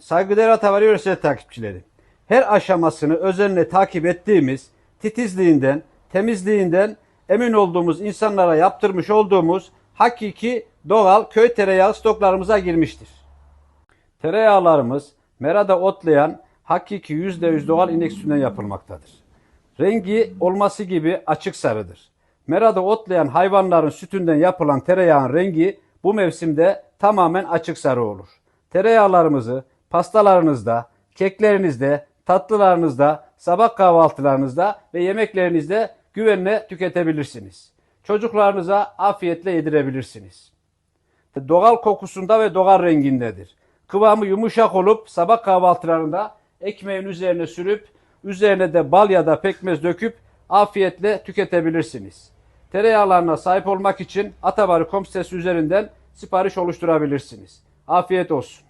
Saygıdeğer Atavari Üniversitesi takipçileri. Her aşamasını özenle takip ettiğimiz, titizliğinden, temizliğinden emin olduğumuz insanlara yaptırmış olduğumuz hakiki doğal köy tereyağı stoklarımıza girmiştir. Tereyağlarımız merada otlayan hakiki %100 doğal inek sütünden yapılmaktadır. Rengi olması gibi açık sarıdır. Merada otlayan hayvanların sütünden yapılan tereyağın rengi bu mevsimde tamamen açık sarı olur. Tereyağlarımızı pastalarınızda, keklerinizde, tatlılarınızda, sabah kahvaltılarınızda ve yemeklerinizde güvenle tüketebilirsiniz. Çocuklarınıza afiyetle yedirebilirsiniz doğal kokusunda ve doğal rengindedir. Kıvamı yumuşak olup sabah kahvaltılarında ekmeğin üzerine sürüp üzerine de bal ya da pekmez döküp afiyetle tüketebilirsiniz. Tereyağlarına sahip olmak için Atabarı.com sitesi üzerinden sipariş oluşturabilirsiniz. Afiyet olsun.